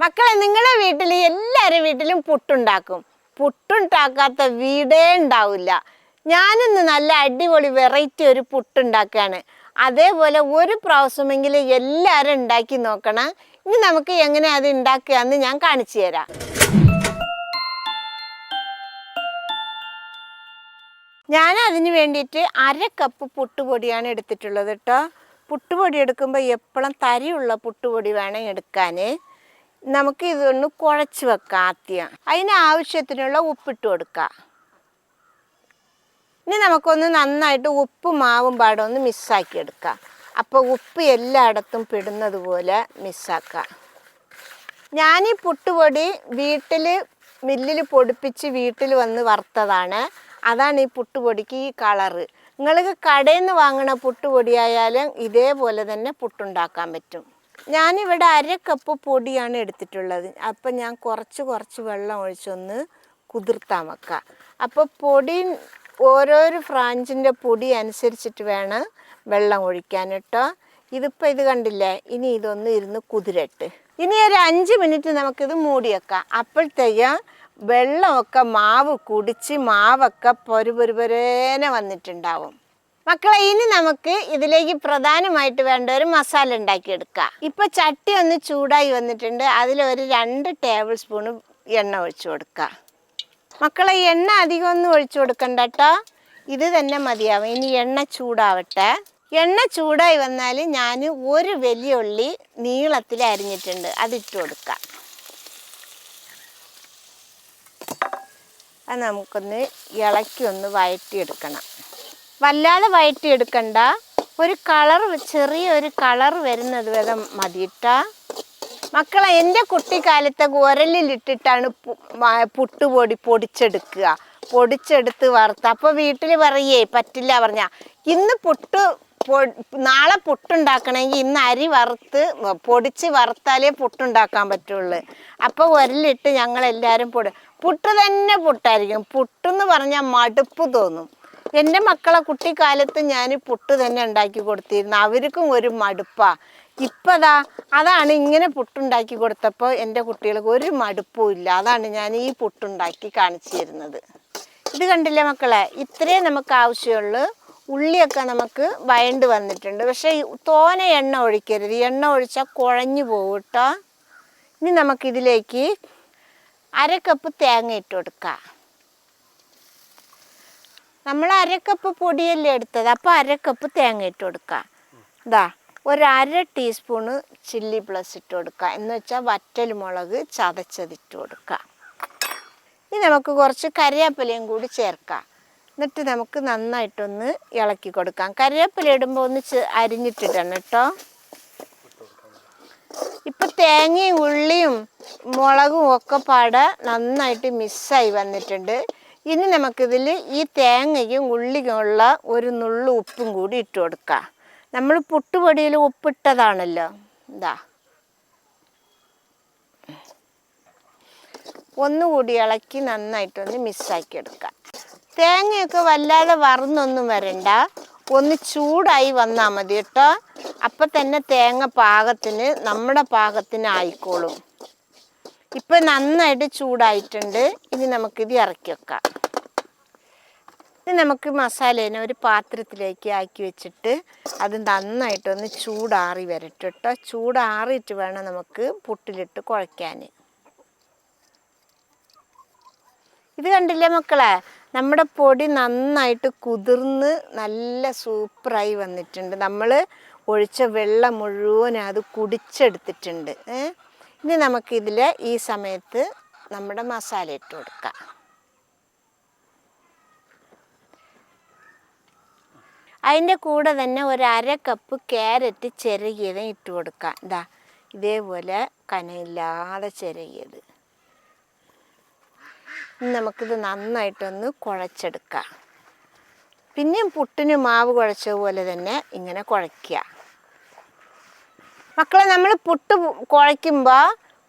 മക്കളെ നിങ്ങളുടെ വീട്ടിൽ എല്ലാവരുടെ വീട്ടിലും പുട്ടുണ്ടാക്കും. പുട്ടുണ്ടാക്കാത്ത വീടേ ഉണ്ടാവില്ല. ഞാനിന്ന് നല്ല അടിപൊളി വെറൈറ്റി ഒരു പുട്ടുണ്ടാക്കുകയാണ്. അതേപോലെ ഒരു പ്രാവശ്യമെങ്കിലും എല്ലാവരും ഉണ്ടാക്കി നോക്കണം. ഇനി നമുക്ക് എങ്ങനെ അത് ഉണ്ടാക്കുക എന്ന് ഞാൻ കാണിച്ചു തരാം. ഞാൻ അതിന് വേണ്ടിയിട്ട് അര കപ്പ് പുട്ടുപൊടിയാണ് എടുത്തിട്ടുള്ളത് കേട്ടോ. പുട്ടുപൊടി എടുക്കുമ്പോൾ എപ്പോഴും തരിയുള്ള പുട്ടുപൊടി വേണം എടുക്കാൻ നമുക്ക് ഇതൊന്ന് കുഴച്ച് വെക്കാം ആദ്യം. അതിന് ആവശ്യത്തിനുള്ള ഉപ്പിട്ട് കൊടുക്കുക ഇനി നമുക്കൊന്ന് നന്നായിട്ട് ഉപ്പ് മാവും പാടും ഒന്ന് മിസ്സാക്കി എടുക്കാം. അപ്പോൾ ഉപ്പ് എല്ലായിടത്തും പിടുന്നത് പോലെ മിസ്സാക്കാം. ഞാൻ ഈ പുട്ടുപൊടി വീട്ടിൽ മില്ലിൽ പൊടിപ്പിച്ച് വീട്ടിൽ വന്ന് വറുത്തതാണ്. അതാണ് ഈ പുട്ടുപൊടിക്ക് ഈ കളറ്. നിങ്ങൾക്ക് കടയിൽ നിന്ന് വാങ്ങണ പുട്ടുപൊടിയായാലും ഇതേപോലെ തന്നെ പുട്ടുണ്ടാക്കാൻ പറ്റും. ഞാനിവിടെ അര കപ്പ് പൊടിയാണ് എടുത്തിട്ടുള്ളത്. അപ്പം ഞാൻ കുറച്ച് കുറച്ച് വെള്ളം ഒഴിച്ചൊന്ന് കുതിർത്താൻ വെക്കാം. അപ്പോൾ പൊടി ഓരോരോ ഫ്രാഞ്ചിന്റെ പൊടി അനുസരിച്ചിട്ട് വേണം വെള്ളം ഒഴിക്കാൻ കേട്ടോ. ഇതിപ്പോൾ ഇത് കണ്ടില്ലേ? ഇനി ഇതൊന്ന് ഇരുന്ന് കുതിരട്ട്. ഇനി ഒരു അഞ്ച് മിനിറ്റ് നമുക്കിത് മൂടി വെക്കാം. അപ്പോഴത്തേക്ക് വെള്ളമൊക്കെ മാവ് കുടിച്ച് മാവൊക്കെ പൊരു പൊരു പൊരേനെ വന്നിട്ടുണ്ടാവും. മക്കളെ ഇനി നമുക്ക് ഇതിലേക്ക് പ്രധാനമായിട്ട് വേണ്ട ഒരു മസാല ഉണ്ടാക്കിയെടുക്കാം. ഇപ്പൊ ചട്ടി ഒന്ന് ചൂടായി വന്നിട്ടുണ്ട്. അതിൽ ഒരു രണ്ട് ടേബിൾ സ്പൂൺ എണ്ണ ഒഴിച്ചു കൊടുക്കുക മക്കളെ എണ്ണ അധികം ഒന്നും ഒഴിച്ചു കൊടുക്കണ്ട കേട്ടോ ഇത് തന്നെ മതിയാവും. ഇനി എണ്ണ ചൂടാവട്ടെ. എണ്ണ ചൂടായി വന്നാൽ ഞാൻ ഒരു വലിയ ഉള്ളി നീളത്തിൽ അരിഞ്ഞിട്ടുണ്ട്. അതിട്ട് കൊടുക്കാം. അത് നമുക്കൊന്ന് ഇളക്കി ഒന്ന് വഴറ്റിയെടുക്കണം. വല്ലാതെ വഴറ്റിയെടുക്കണ്ട ഒരു കളർ ചെറിയ ഒരു കളർ വരുന്നത് വരെ മതിയിട്ട മക്കളെ എന്റെ കുട്ടിക്കാലത്തെ ഉരലിലിട്ടിട്ടാണ് പുട്ടുപൊടി പൊടിച്ചെടുക്കുക. പൊടിച്ചെടുത്ത് വറുത്ത്. അപ്പോൾ വീട്ടിൽ പറയേ പറ്റില്ല പറഞ്ഞ. ഇന്ന് പുട്ട് നാളെ പുട്ടുണ്ടാക്കണമെങ്കിൽ ഇന്ന് അരി വറുത്ത് പൊടിച്ച് വറുത്താലേ പുട്ടുണ്ടാക്കാൻ പറ്റുള്ളൂ. അപ്പോൾ ഉരലിട്ട് ഞങ്ങളെല്ലാവരും പൊടി പുട്ട് തന്നെ പുട്ടായിരിക്കും. പുട്ടെന്ന് പറഞ്ഞാൽ മടുപ്പ് തോന്നും. എന്റെ മക്കളെ കുട്ടിക്കാലത്ത് ഞാൻ പുട്ട് തന്നെ ഉണ്ടാക്കി കൊടുത്തിരുന്നു. അവർക്കും ഒരു മടുപ്പാ. ഇപ്പതാ അതാണ് ഇങ്ങനെ പുട്ടുണ്ടാക്കി കൊടുത്തപ്പോൾ എന്റെ കുട്ടികൾക്ക് ഒരു മടുപ്പും ഇല്ല. അതാണ് ഞാൻ ഈ പുട്ടുണ്ടാക്കി കാണിച്ചു തരുന്നത് ഇത് കണ്ടില്ലേ മക്കളെ? ഇത്രയും നമുക്ക് ആവശ്യമുള്ളൂ. ഉള്ളിയൊക്കെ നമുക്ക് വയണ്ട് വന്നിട്ടുണ്ട്. പക്ഷേ തോനെ എണ്ണ ഒഴിക്കരുത്. എണ്ണ ഒഴിച്ചാൽ കുഴഞ്ഞു പോകും കേട്ടോ. ഇനി നമുക്കിതിലേക്ക് അര കപ്പ് തേങ്ങ ഇട്ട് കൊടുക്കാം. നമ്മൾ അരക്കപ്പ് പൊടിയല്ലേ എടുത്തത്? അപ്പോൾ അരക്കപ്പ് തേങ്ങ ഇട്ട് കൊടുക്കുക ഇതാ ഒരു അര ടീസ്പൂണ് ചില്ലി പ്ലസ് ഇട്ട് കൊടുക്കുക എന്ന് വെച്ചാൽ വറ്റൽ മുളക് ചതച്ചതിട്ട് കൊടുക്കുക ഇനി നമുക്ക് കുറച്ച് കറിവേപ്പിലയും കൂടി ചേർക്കാം. എന്നിട്ട് നമുക്ക് നന്നായിട്ടൊന്ന് ഇളക്കി കൊടുക്കാം. കറിവേപ്പില ഇടുമ്പോൾ ഒന്ന് അരിഞ്ഞിട്ടിടണം കേട്ടോ. ഇപ്പൊ തേങ്ങയും ഉള്ളിയും മുളകും ഒക്കെ പാടെ നന്നായിട്ട് മിസ്സായി വന്നിട്ടുണ്ട്. ഇനി നമുക്കിതിൽ ഈ തേങ്ങയും ഉള്ളിയുമുള്ള ഒരു നുള്ളു ഉപ്പും കൂടി ഇട്ട് കൊടുക്കാം. നമ്മൾ പുട്ടുപൊടിയിൽ ഉപ്പിട്ടതാണല്ലോ. ഇതാ ഒന്നുകൂടി ഇളക്കി നന്നായിട്ടൊന്ന് മിസ്സാക്കി എടുക്കാം. തേങ്ങയൊക്കെ വല്ലാതെ വറന്നൊന്നും വരണ്ട. ഒന്ന് ചൂടായി വന്നാൽ മതി കേട്ടോ. അപ്പം തന്നെ തേങ്ങ പാകത്തിന് നമ്മുടെ പാകത്തിന് ആയിക്കോളും. ഇപ്പം നന്നായിട്ട് ചൂടായിട്ടുണ്ട്. ഇനി നമുക്കിത് ഇറക്കി വെക്കാം. നമുക്ക് മസാലേനെ ഒരു പാത്രത്തിലേക്ക് ആക്കി വെച്ചിട്ട് അത് നന്നായിട്ടൊന്ന് ചൂടാറി വരട്ടെ കേട്ടോ ചൂടാറിയിട്ട് വേണം നമുക്ക് പുട്ടിലിട്ട് കുഴയ്ക്കാൻ ഇത് കണ്ടില്ലേ മക്കളെ? നമ്മുടെ പൊടി നന്നായിട്ട് കുതിർന്ന് നല്ല സൂപ്പറായി വന്നിട്ടുണ്ട്. നമ്മൾ ഒഴിച്ച വെള്ളം മുഴുവൻ അത് കുടിച്ചെടുത്തിട്ടുണ്ട്. ഇനി നമുക്കിതിൽ ഈ സമയത്ത് നമ്മുടെ മസാല ഇട്ട് കൊടുക്കാം. അതിന്റെ കൂടെ തന്നെ ഒരു അര കപ്പ് ക്യാരറ്റ് ചിരകിയതും ഇട്ട് കൊടുക്കാം. ഇതാ ഇതേപോലെ കനയില്ലാതെ ചിരകിയത് ഇനി നമുക്കിത് നന്നായിട്ടൊന്ന് കുഴച്ചെടുക്കാം. പിന്നെയും പുട്ടിന് മാവ് കുഴച്ച പോലെ തന്നെ ഇങ്ങനെ കുഴയ്ക്കുക. മക്കളെ നമ്മൾ പുട്ട് കുഴയ്ക്കുമ്പോൾ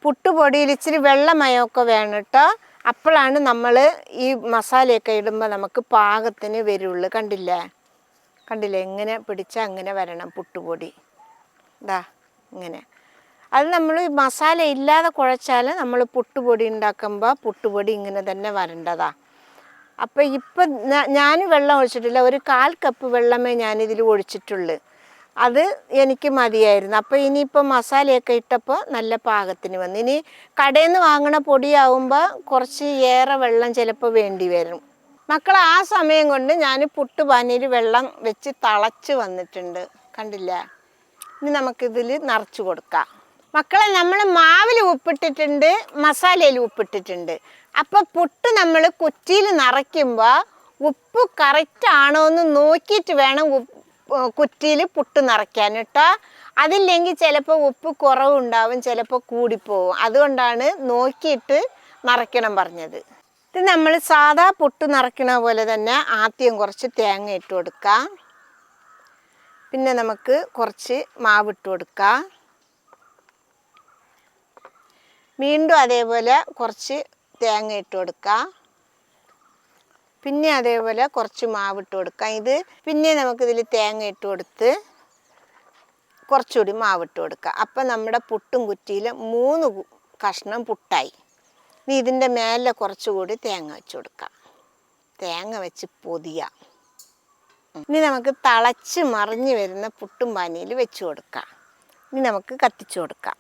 പുട്ടുപൊടിയിൽ ഇച്ചിരി വെള്ളമയമൊക്കെ വേണം കേട്ടോ. അപ്പോഴാണ് നമ്മൾ ഈ മസാലയൊക്കെ ഇടുമ്പോൾ നമുക്ക് പാകത്തിന് വരുള്ളൂ. കണ്ടില്ലേ? കണ്ടില്ലേ? എങ്ങനെ പിടിച്ചാൽ അങ്ങനെ വരണം പുട്ടുപൊടി. ഇതാ ഇങ്ങനെ. അത് നമ്മൾ മസാല ഇല്ലാതെ കുഴച്ചാൽ നമ്മൾ പുട്ടുപൊടി ഉണ്ടാക്കുമ്പോൾ പുട്ടുപൊടി ഇങ്ങനെ തന്നെ വരേണ്ടതാ. അപ്പോൾ ഇപ്പം ഞാൻ വെള്ളം ഒഴിച്ചിട്ടില്ല. ഒരു കാൽ കപ്പ് വെള്ളമേ ഞാനിതിൽ ഒഴിച്ചിട്ടുള്ളൂ. അത് എനിക്ക് മതിയായിരുന്നു. അപ്പോൾ ഇനിയിപ്പോൾ മസാലയൊക്കെ ഇട്ടപ്പോൾ നല്ല പാകത്തിന് വന്നു. ഇനി കടയിൽ നിന്ന് വാങ്ങണ പൊടിയാവുമ്പോൾ കുറച്ച് ഏറെ വെള്ളം ചിലപ്പോൾ വേണ്ടി വരും. മക്കൾ ആ സമയം കൊണ്ട് ഞാൻ പുട്ട് പുട്ടുപാനിയിൽ വെള്ളം വെച്ച് തളച്ച് വന്നിട്ടുണ്ട്. കണ്ടില്ല? ഇനി നമുക്കിതിൽ നിറച്ചു കൊടുക്കാം. മക്കളെ നമ്മൾ മാവിൽ ഉപ്പിട്ടിട്ടുണ്ട് മസാലയിൽ ഉപ്പിട്ടിട്ടുണ്ട്. അപ്പോൾ പുട്ട് നമ്മൾ കുറ്റിയിൽ നിറയ്ക്കുമ്പോൾ ഉപ്പ് കറക്റ്റ് ആണോ എന്ന് നോക്കിയിട്ട് വേണം കുറ്റിയിൽ പുട്ട് നിറയ്ക്കാൻ കേട്ടോ. അതില്ലെങ്കിൽ ചിലപ്പോൾ ഉപ്പ് കുറവുണ്ടാവും ചിലപ്പോൾ കൂടിപ്പോവും. അതുകൊണ്ടാണ് നോക്കിയിട്ട് നിറയ്ക്കണം പറഞ്ഞത്. ഇത് നമ്മൾ സാധാ പുട്ട് നിറയ്ക്കണ പോലെ തന്നെ ആദ്യം കുറച്ച് തേങ്ങ ഇട്ട് കൊടുക്കാം പിന്നെ നമുക്ക് കുറച്ച് മാവ് ഇട്ട് കൊടുക്കാം വീണ്ടും അതേപോലെ കുറച്ച് തേങ്ങ ഇട്ട് കൊടുക്കാം പിന്നെ അതേപോലെ കുറച്ച് മാവ് ഇട്ട് കൊടുക്കാം ഇത് പിന്നെ നമുക്കിതിൽ തേങ്ങ ഇട്ട് കൊടുത്ത് കുറച്ചുകൂടി മാവിട്ട് കൊടുക്കുക. അപ്പം നമ്മുടെ പുട്ടും കുറ്റിയിൽ മൂന്ന് കഷ്ണം പുട്ടായി. ഇനി ഇതിന്റെ മേലെ കുറച്ചുകൂടി തേങ്ങ വെച്ച് കൊടുക്കാം. തേങ്ങ വെച്ച് പൊതിയാം. ഇനി നമുക്ക് തളച്ച് മറിഞ്ഞ് വരുന്ന പുട്ടും പാനിയിൽ വെച്ച് കൊടുക്കാം. ഇനി നമുക്ക് കത്തിച്ചു കൊടുക്കാം.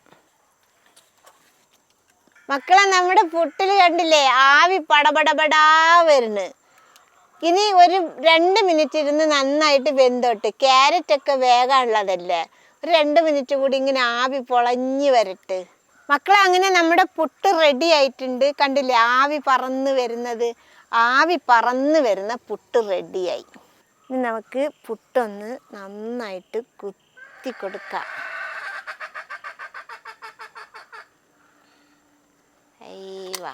മക്കളെ നമ്മുടെ പുട്ടിൽ കണ്ടില്ലേ ആവി പടപടപടാ വരുന്നു. ഇനി ഒരു രണ്ട് മിനിറ്റ് ഇരുന്ന് നന്നായിട്ട് വെന്തോട്ട് ക്യാരറ്റ് ഒക്കെ വേഗമുള്ളതല്ലേ ഒരു രണ്ട് മിനിറ്റ് കൂടി ഇങ്ങനെ ആവി പൊളഞ്ഞ് വരട്ട്. മക്കളെ അങ്ങനെ നമ്മുടെ പുട്ട് റെഡി ആയിട്ടുണ്ട്. കണ്ടില്ലേ ആവി പറന്ന് വരുന്നത്. ആവി പറന്ന് വരുന്ന പുട്ട് റെഡിയായി ഇനി നമുക്ക് പുട്ടൊന്ന് നന്നായിട്ട് കുത്തി കൊടുക്കാം. അയ്യവാ.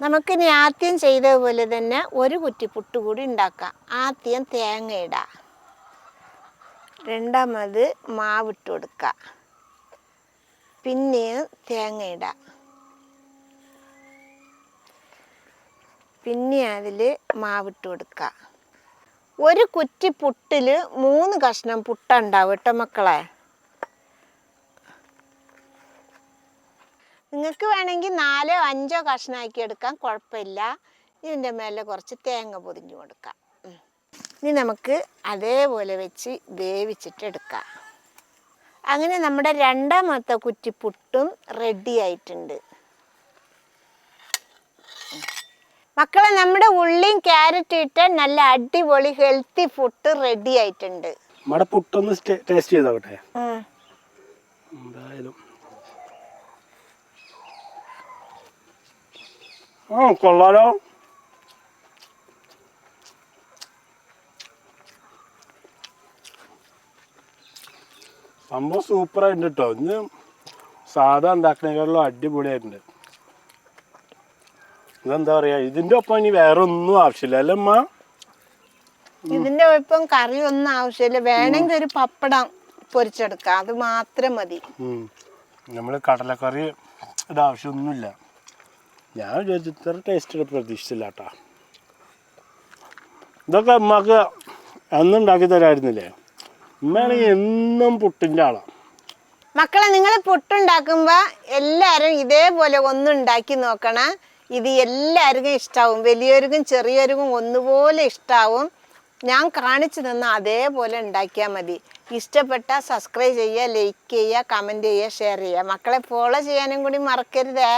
നമുക്കിനി ആദ്യം ചെയ്തതുപോലെ തന്നെ ഒരു കുറ്റി പുട്ട് കൂടി ഉണ്ടാക്കാം. ആദ്യം തേങ്ങ ഇടാം. രണ്ടാമത് മാവിട്ട് കൊടുക്കുക പിന്നെയും തേങ്ങ ഇടാം. പിന്നെ അതിൽ മാവിട്ട് കൊടുക്കുക ഒരു കുറ്റി പുട്ടിൽ മൂന്ന് കഷ്ണം പുട്ടുണ്ടാവും കേട്ടോ മക്കളെ. നിങ്ങൾക്ക് വേണമെങ്കിൽ നാലോ അഞ്ചോ കഷ്ണമാക്കി എടുക്കാം കുഴപ്പമില്ല. ഇതിന്റെ മേലെ കുറച്ച് തേങ്ങ പൊതിഞ്ഞു കൊടുക്കാം. ഇനി നമുക്ക് അതേപോലെ വെച്ച് വേവിച്ചിട്ട് എടുക്കാം. അങ്ങനെ നമ്മുടെ രണ്ടാമത്തെ കുറ്റി പുട്ടും റെഡി ആയിട്ടുണ്ട്. മക്കളെ നമ്മുടെ ഉള്ളിയും ക്യാരറ്റ് ഇട്ട് നല്ല അടിപൊളി ഹെൽത്തി ഫുഡ് റെഡി ആയിട്ടുണ്ട്. നമ്മുടെ പുട്ടൊന്ന് ടേസ്റ്റ് ചെയ്തോട്ടെ. എന്തായാലും. ആ കൊള്ളാലോ. സംഭവം സൂപ്പറായിട്ടുണ്ട് കേട്ടോ ഇന്ന് സാധാ ഉണ്ടാക്കണേക്കാളും അടിപൊളിയായിട്ടുണ്ട്. ഇതെന്താ പറയാ ഇതിന്റെ ഒപ്പം ഇനി വേറെ ഒന്നും ആവശ്യമില്ല അല്ലേ അമ്മ ഇതിന്റെ ഒപ്പം കറി ഒന്നും ആവശ്യമില്ല. വേണമെങ്കിൽ ഒരു പപ്പടം പൊരിച്ചെടുക്കാം. അത് മാത്രം മതി. നമ്മൾ കടലക്കറി ഇത് ആവശ്യമൊന്നുമില്ല. ഞാൻ വിചാരിച്ചു ഇത്ര ടേസ്റ്റ് പ്രതീക്ഷിച്ചില്ല കേട്ടാ ഇതൊക്കെ അമ്മയ്ക്ക് അന്നുണ്ടാക്കി തരായിരുന്നില്ലേ ഉമ്മയാണെങ്കിൽ എന്നും പുട്ടിന്റെ ആളാണ് മക്കളെ നിങ്ങൾ പുട്ടുണ്ടാക്കുമ്പോൾ എല്ലാവരും ഇതേപോലെ ഒന്നുണ്ടാക്കി നോക്കണം. ഇത് എല്ലാവർക്കും ഇഷ്ടാവും. വലിയവർക്കും ചെറിയവർക്കും ഒന്നുപോലെ ഇഷ്ടാവും. ഞാൻ കാണിച്ചു തന്ന അതേപോലെ ഉണ്ടാക്കിയാൽ മതി. ഇഷ്ടപ്പെട്ട സബ്സ്ക്രൈബ് ചെയ്യുക ലൈക്ക് ചെയ്യുക കമന്റ് ചെയ്യുക ഷെയർ ചെയ്യുക. മക്കളെ ഫോളോ ചെയ്യാനും കൂടി മറക്കരുതേ.